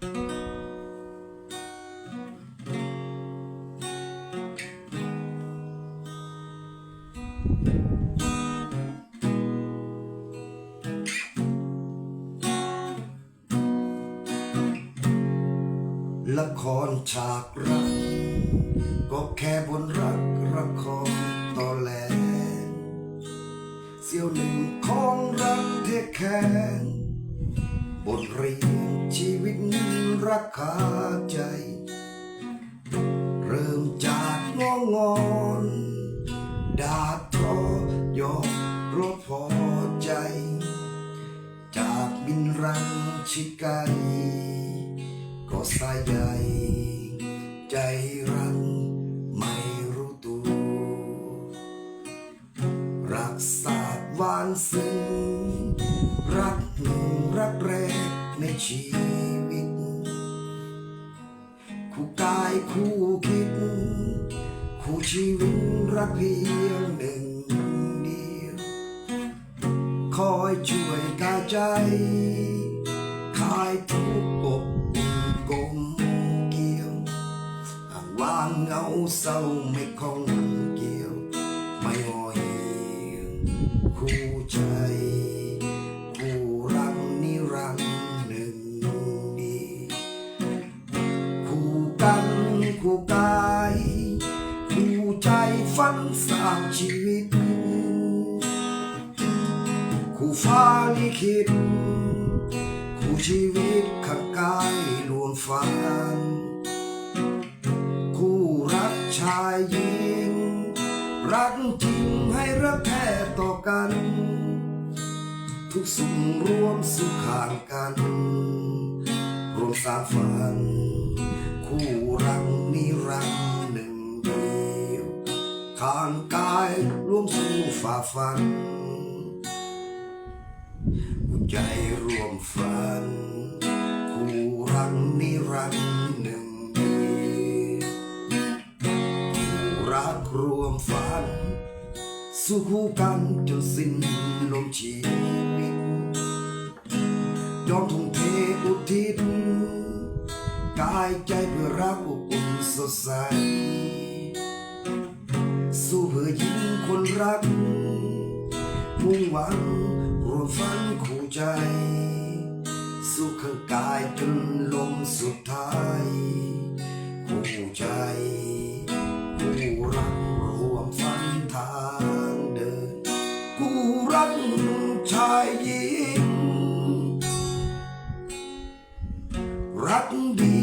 ละครฉากรัก ก็แค่บนรักละครตอแหลเสี้ยวหนึ่งของรักเทแค่ บทเรียนชีวิตรักขาใจ เริ่มจากงองอนดาดทอยอกรถพอใจ จากบินรังชิกไกก็สายใหญ่ใจรักไม่รู้ตัว รักสาวานซึ้งรักหนึ่งรัก ชีวิต คู่กายคู่คิด คู่ชีวิตรักเพียงหนึ่งเดียว คอยช่วยกายใจคลายทุกข์อบกลมเกี่ยวห่างวางเหงาเศร้าไม่คงเกี่ยว ไม่งอเหี่ยวคู่ใจ คู่กันคู่กายคู่ใจฝันสร้างชีวิต คู่ฟ้าลิขิตคู่ชีวิตข้างกายรวมฝัน คู่รักชายหญิง รักจริงให้รักแท้ต่อกัน ทุกสุขรวมสุขข้างกันรวมสร้างฝัน คู่รักนิรันดร์หนึ่งเดียวข้างกายรวมสู่ฝ่าฟันหัวใจรวมฝัน คู่รักนิรันดร์หนึ่งเดียวคู่รักรวมฝัน สู้คู่กันจนสิ้นลมชีวิตยอมทุ่มเทอุทิายใจเพื่อรักอบอุ่นสดใส สู้เพื่อยิงคนรัก มุ่งหวังรวมฝันคู่ใจ สู้ข้างกายจนลมสุดท้ายคู่ใจคู่รักรวมฝันทางเดินคู่รักชายหญิงรักดี